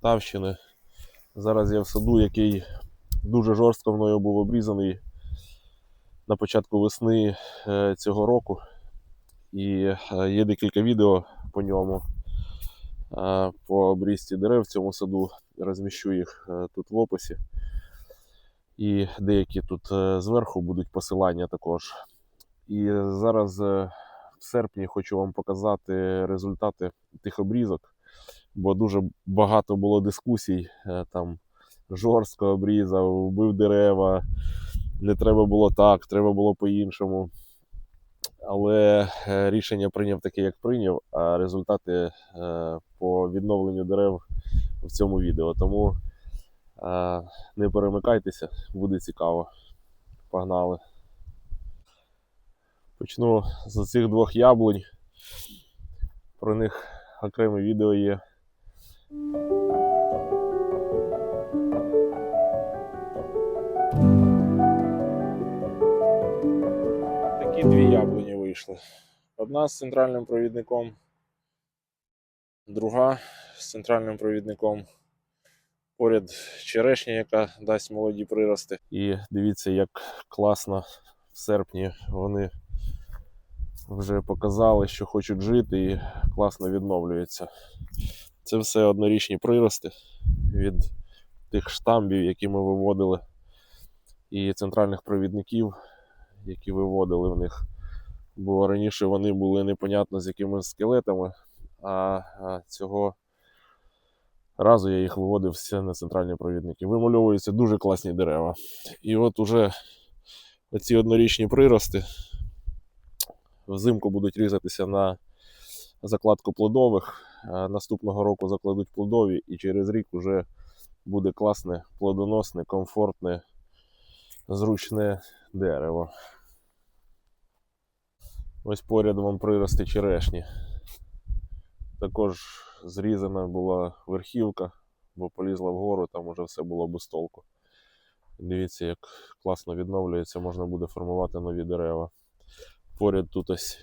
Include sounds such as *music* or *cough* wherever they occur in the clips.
Полтавщини. Зараз я в саду, який дуже жорстко мною був обрізаний на початку весни е, цього року. І е, є декілька відео по ньому, е, по обрізці дерев в цьому саду. Розміщу їх тут в описі. І деякі тут зверху будуть посилання також. І зараз в серпні хочу вам показати результати тих обрізок бо дуже багато було дискусій. е, Там жорстко обрізав, вбив дерева, не треба було так, треба було по-іншому. Але е, рішення прийняв таке, як прийняв, а результати е, по відновленню дерев в цьому відео. Тому не перемикайтеся, буде цікаво. Погнали. Почну з цих двох яблунь. Про них окреме відео є. Такі дві яблуні вийшли. Одна з центральним провідником, друга з центральним провідником. Поряд черешня, яка дасть молоді прирости. І дивіться, як класно в серпні вони вже показали, що хочуть жити і класно відновлюються. Це все однорічні прирости від тих штамбів, які ми виводили, і центральних провідників, які виводили в них. Бо раніше вони були непонятно з якими скелетами, а, цього разу я їх виводив все на центральні провідники. Вимальовуються дуже класні дерева. І от уже оці однорічні прирости взимку будуть різатися на закладку плодових. Наступного року закладуть плодові, і через рік вже буде класне, плодоносне, комфортне, зручне дерево. Ось поряд вам прирости черешні. Також зрізана була верхівка, бо полізла вгору, там уже все було без толку. Дивіться, як класно відновлюється, можна буде формувати нові дерева. Поряд тут ось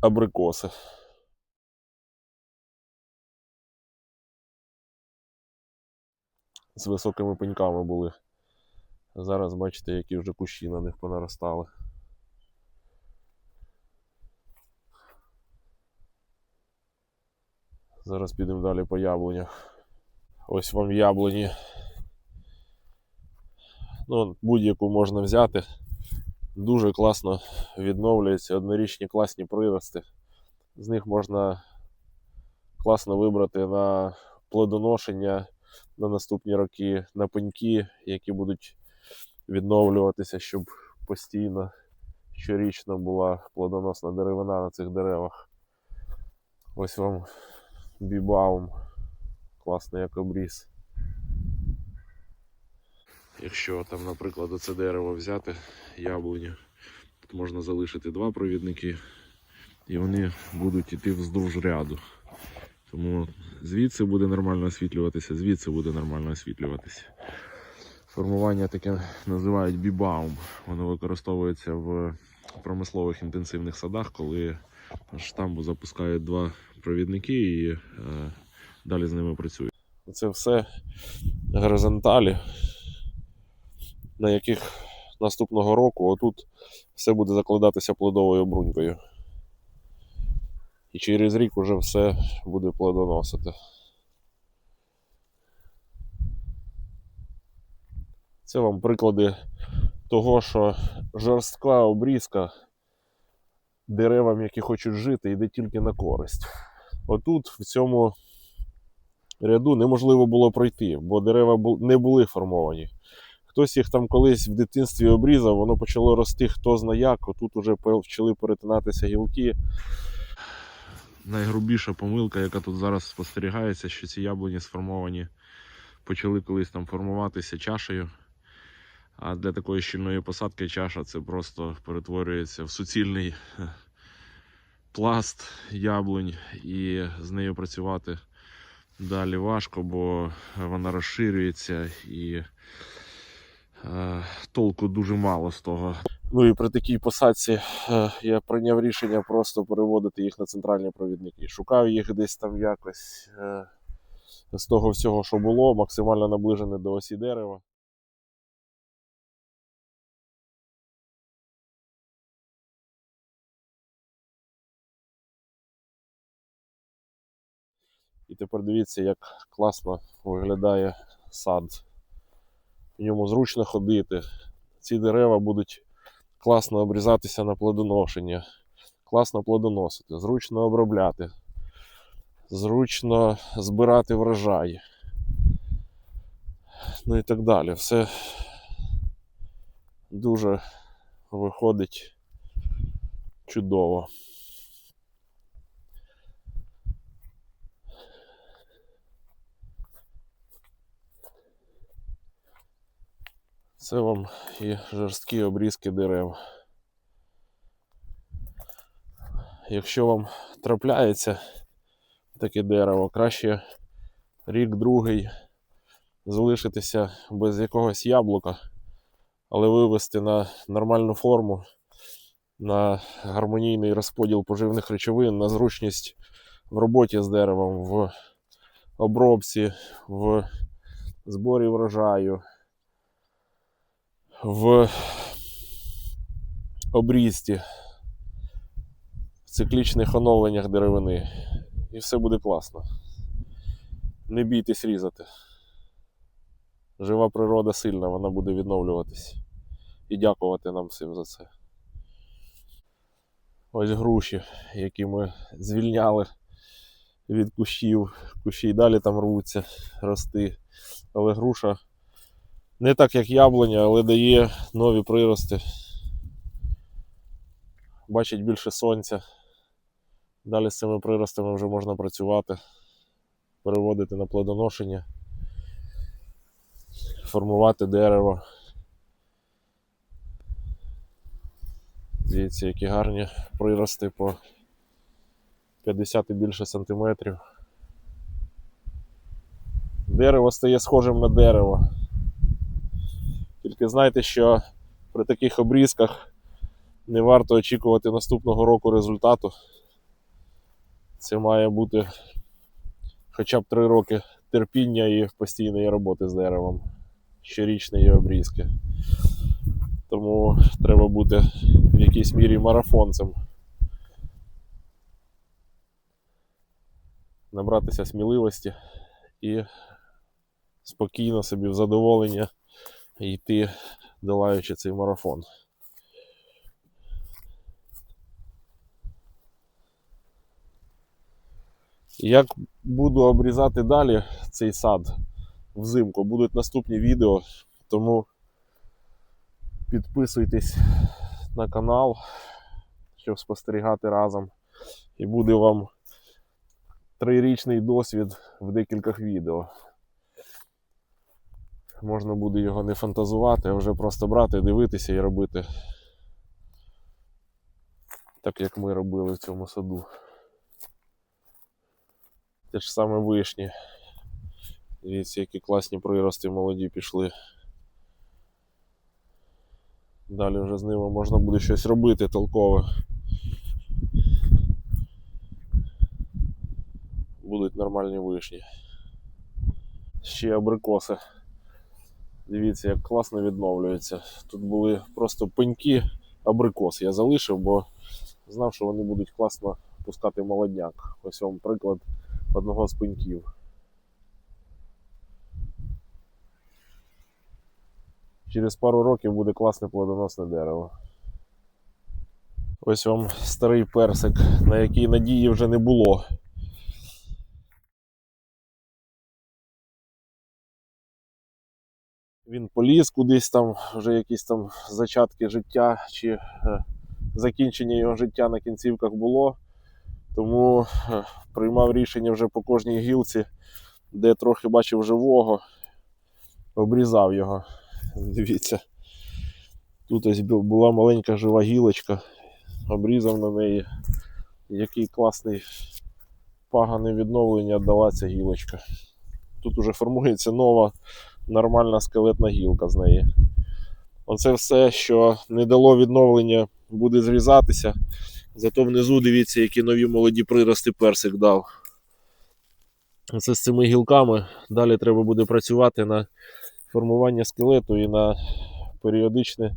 абрикоси. З високими пеньками були. Зараз бачите, які вже кущі на них понаростали. Зараз підемо далі по яблунях. Ось вам яблуні. Ну, будь-яку можна взяти. Дуже класно відновлюються однорічні класні прирости. З них можна класно вибрати на плодоношення на наступні роки, на пеньки, які будуть відновлюватися, щоб постійно щорічно була плодоносна деревина на цих деревах. Ось вам бібаум. Класний як обріз. Якщо там, наприклад, оце дерево взяти, яблуню, тут можна залишити два провідники, і вони будуть йти вздовж ряду. Тому звідси буде нормально освітлюватися, звідси буде нормально освітлюватися. Формування таке називають бібаум. Воно використовується в промислових інтенсивних садах, коли штамбу запускають два провідники і е, далі з ними працюють. Це все горизонталі, на яких наступного року отут все буде закладатися плодовою брунькою. І через рік уже все буде плодоносити. Це вам приклади того, що жорстка обрізка деревам, які хочуть жити, йде тільки на користь. Отут, в цьому ряду, неможливо було пройти, бо дерева не були формовані. Хтось їх там колись в дитинстві обрізав, воно почало рости хто зна як, отут уже почали перетинатися гілки. Найгрубіша помилка, яка тут зараз спостерігається, що ці яблуні сформовані, почали колись там формуватися чашею. А для такої щільної посадки чаша це просто перетворюється в суцільний е, пласт яблунь, і з нею працювати далі важко, бо вона розширюється і е, толку дуже мало з того. Ну і при такій посадці е, я прийняв рішення просто переводити їх на центральні провідники. Шукав їх десь там якось е, з того всього, що було, максимально наближене до осі дерева. І тепер дивіться, як класно виглядає сад. В ньому зручно ходити. Ці дерева будуть класно обрізатися на плодоношення, класно плодоносити, зручно обробляти, зручно збирати врожай. Ну і так далі. Все дуже виходить чудово. Це вам і жорсткі обрізки дерев. Якщо вам трапляється таке дерево, краще рік-другий залишитися без якогось яблука, але вивести на нормальну форму, на гармонійний розподіл поживних речовин, на зручність в роботі з деревом, в обробці, в зборі врожаю в обрізці, в циклічних оновленнях деревини. І все буде класно. Не бійтесь різати. Жива природа сильна, вона буде відновлюватись. І дякувати нам всім за це. Ось груші, які ми звільняли від кущів. Кущі й далі там рвуться, рости. Але груша не так, як яблуня, але дає нові прирости. Бачить більше сонця. Далі з цими приростами вже можна працювати, переводити на плодоношення, формувати дерево. Дивіться, які гарні прирости по 50 і більше сантиметрів. Дерево стає схожим на дерево. Тільки знайте, що при таких обрізках не варто очікувати наступного року результату. Це має бути хоча б 3 роки терпіння і постійної роботи з деревом, щорічної обрізки. Тому треба бути в якійсь мірі марафонцем. Набратися сміливості і спокійно собі в задоволення йти, долаючи цей марафон. Як буду обрізати далі цей сад взимку, будуть наступні відео, тому підписуйтесь на канал, щоб спостерігати разом. І буде вам трирічний досвід в декількох відео можна буде його не фантазувати, а вже просто брати, дивитися і робити так, як ми робили в цьому саду. Те ж саме вишні. Дивіться, які класні прирости молоді пішли. Далі вже з ними можна буде щось робити толкове. Будуть нормальні вишні. Ще абрикоси. Дивіться, як класно відновлюється. Тут були просто пеньки абрикос. Я залишив, бо знав, що вони будуть класно пускати молодняк. Ось вам приклад одного з пеньків. Через пару років буде класне плодоносне дерево. Ось вам старий персик, на який надії вже не було. Він поліз кудись там, вже якісь там зачатки життя чи е, закінчення його життя на кінцівках було. Тому е, приймав рішення вже по кожній гілці, де трохи бачив живого, обрізав його. Дивіться. Тут ось була маленька жива гілочка, обрізав на неї. Який класний пагане відновлення дала ця гілочка. Тут уже формується нова нормальна скелетна гілка з неї. Оце все, що не дало відновлення, буде зрізатися. Зато внизу дивіться, які нові молоді прирости персик дав. Це з цими гілками. Далі треба буде працювати на формування скелету і на періодичне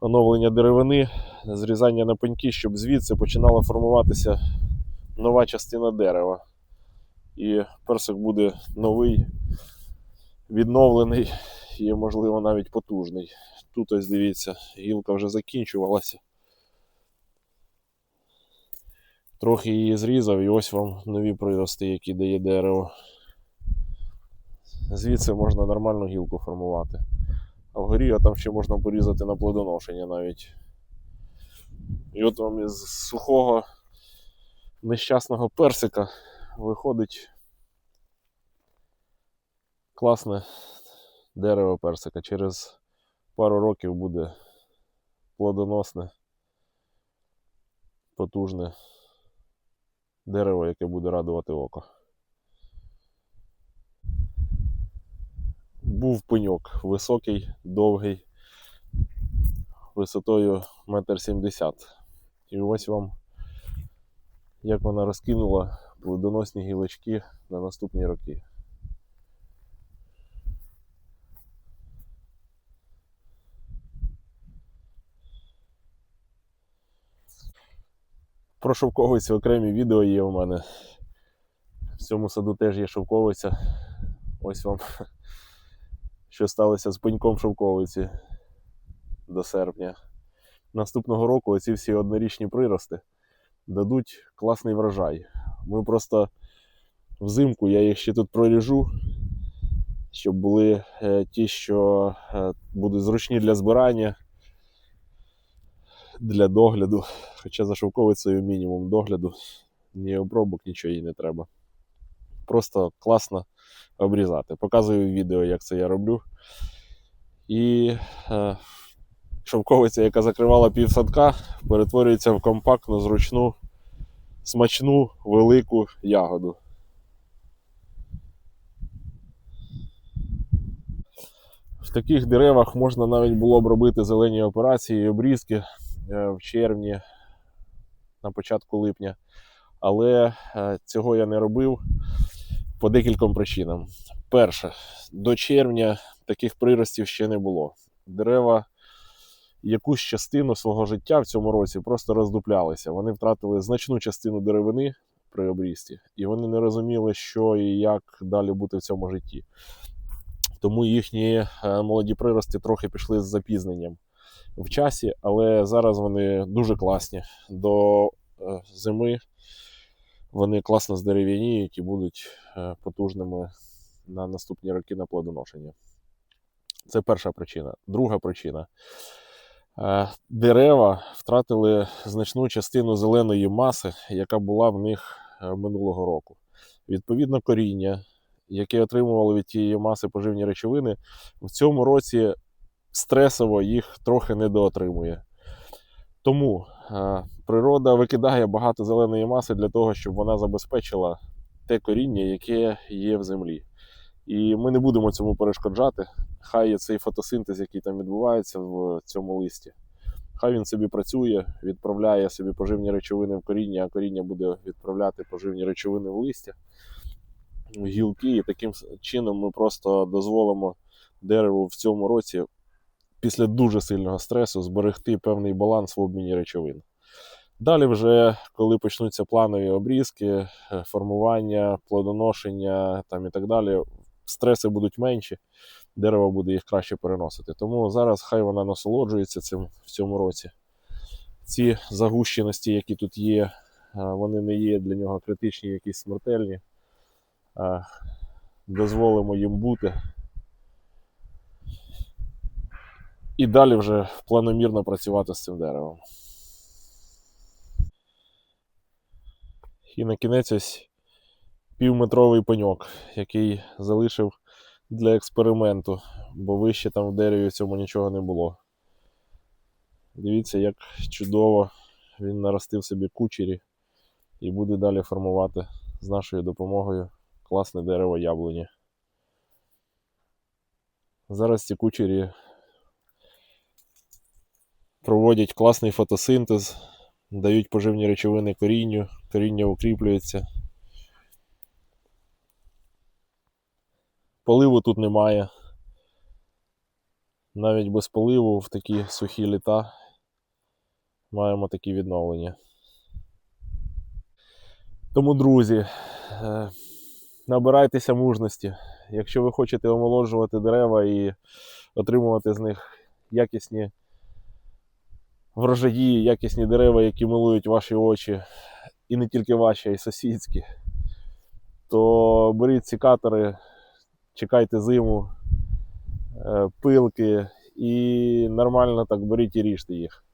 оновлення деревини, зрізання на пеньки, щоб звідси починала формуватися нова частина дерева. І персик буде новий, відновлений і, можливо, навіть потужний. Тут ось дивіться, гілка вже закінчувалася. Трохи її зрізав, і ось вам нові прирости, які дає дерево. Звідси можна нормальну гілку формувати. А вгорі а там ще можна порізати на плодоношення навіть. І от вам із сухого нещасного персика виходить класне дерево персика. Через пару років буде плодоносне, потужне дерево, яке буде радувати око. Був пеньок високий, довгий, висотою 1,70 м. І ось вам, як вона розкинула плодоносні гілочки на наступні роки. Про шовковицю окремі відео є у мене. В цьому саду теж є шовковиця. Ось вам, *laughs* що сталося з пеньком шовковиці до серпня. Наступного року оці всі однорічні прирости дадуть класний врожай. Ми просто взимку я їх ще тут проріжу, щоб були е, ті, що е, будуть зручні для збирання, для догляду. Хоча за шовковицею мінімум догляду, ні обробок, нічого їй не треба. Просто класно обрізати. Показую відео, як це я роблю. І е, шовковиця, яка закривала півсадка, перетворюється в компактну, зручну, смачну, велику ягоду. В таких деревах можна навіть було б робити зелені операції і обрізки в червні, на початку липня. Але е, цього я не робив по декільком причинам. Перше, до червня таких приростів ще не було. Дерева якусь частину свого життя в цьому році просто роздуплялися. Вони втратили значну частину деревини при обрізці, і вони не розуміли, що і як далі бути в цьому житті. Тому їхні е, молоді прирости трохи пішли з запізненням в часі, але зараз вони дуже класні. До е, зими вони класно здерев'яніють і будуть е, потужними на наступні роки на плодоношення. Це перша причина. Друга причина. Е, Дерева втратили значну частину зеленої маси, яка була в них минулого року. Відповідно, коріння, яке отримували від тієї маси поживні речовини, в цьому році стресово їх трохи недоотримує. Тому е, природа викидає багато зеленої маси для того, щоб вона забезпечила те коріння, яке є в землі. І ми не будемо цьому перешкоджати. Хай є цей фотосинтез, який там відбувається в цьому листі. Хай він собі працює, відправляє собі поживні речовини в коріння, а коріння буде відправляти поживні речовини в листя, в гілки. І таким чином ми просто дозволимо дереву в цьому році після дуже сильного стресу зберегти певний баланс в обміні речовин. Далі, вже коли почнуться планові обрізки, е, формування, плодоношення там і так далі, стреси будуть менші, дерево буде їх краще переносити. Тому зараз хай вона насолоджується цим в цьому році. Ці загущеності, які тут є, е, вони не є для нього критичні, якісь смертельні. Дозволимо їм бути. І далі вже планомірно працювати з цим деревом. І на кінець ось півметровий пеньок, який залишив для експерименту, бо вище там в дереві цьому нічого не було. Дивіться, як чудово він наростив собі кучері і буде далі формувати з нашою допомогою класне дерево яблуні. Зараз ці кучері проводять класний фотосинтез, дають поживні речовини корінню, коріння укріплюється. Поливу тут немає. Навіть без поливу в такі сухі літа маємо такі відновлення. Тому, друзі, е, набирайтеся мужності. Якщо ви хочете омоложувати дерева і отримувати з них якісні врожаї, якісні дерева, які милують ваші очі, і не тільки ваші, а й сусідські, то беріть сікатори, чекайте зиму, е, пилки і нормально так беріть і ріжте їх.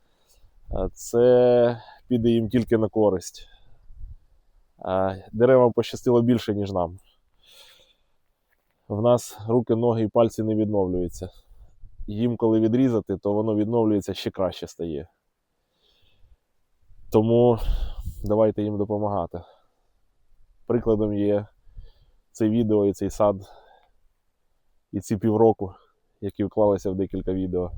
Це піде їм тільки на користь. Деревам пощастило більше, ніж нам. В нас руки, ноги і пальці не відновлюються. Їм, коли відрізати, то воно відновлюється ще краще стає. Тому давайте їм допомагати. Прикладом є це відео і цей сад, і ці півроку, які вклалися в декілька відео.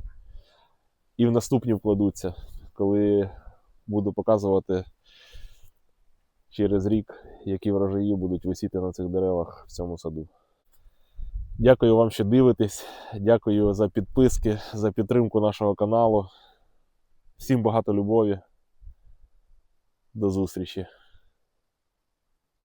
І в наступні вкладуться, коли буду показувати через рік, які врожаї будуть висіти на цих деревах в цьому саду. Дякую вам, що дивитесь. Дякую за підписки, за підтримку нашого каналу. Всім багато любові. До зустрічі!